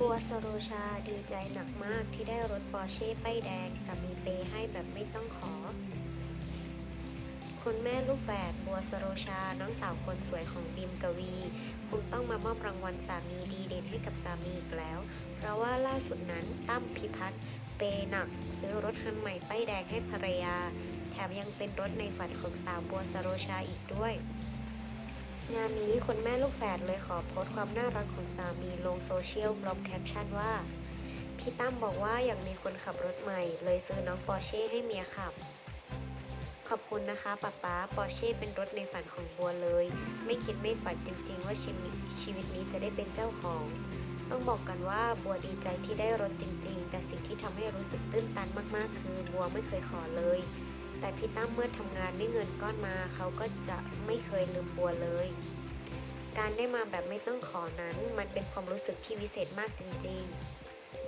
บัวสโรชาดีใจหนักมากที่ได้รถปอร์เช่ป้ายแดงสามีเปให้แบบไม่ต้องขอ คุณแม่ลูกแฝดบัวสโรชา น้องสาวคนสวยของดิมกวี คงต้องมามอบรางวัลสามีดีเด่นให้กับสามีอีกแล้ว เพราะว่าล่าสุดนั้นตั้มพิพัฒน์เปหนัก ซื้อรถคันใหม่ป้ายแดงให้ภรรยา แถมยังเป็นรถในฝันของสาวบัวสโรชาอีกด้วย งานนี้คุณแม่ลูกแฝดเลยขอโพสต์ความน่ารักของสามีลงโซเชียลพร้อมแคปชั่นว่า พี่ตั้มบอกว่าอยากมีคนขับรถใหม่ เลยซื้อน้องปอร์เช่ให้เมียขับ ขอบคุณนะคะป๊าป๊าปอร์เช่เป็นรถในฝันของบัวเลย ไม่คิดไม่ฝันจริงๆ ว่าชีวิตชีวิตนี้จะได้เป็นเจ้าของ ต้องบอกกันว่าบัวดีใจที่ได้รถจริงๆ แต่สิ่งที่ทำให้รู้สึกตื้นตันมากๆ คือบัวไม่เคยขอเลย แต่พี่ตั้มเมื่อทำงานได้เงินก้อนมาเขาก็จะไม่เคยลืมบัวเลย การได้มาแบบไม่ต้องขอนั้น มันเป็นความรู้สึกที่วิเศษมากจริงๆ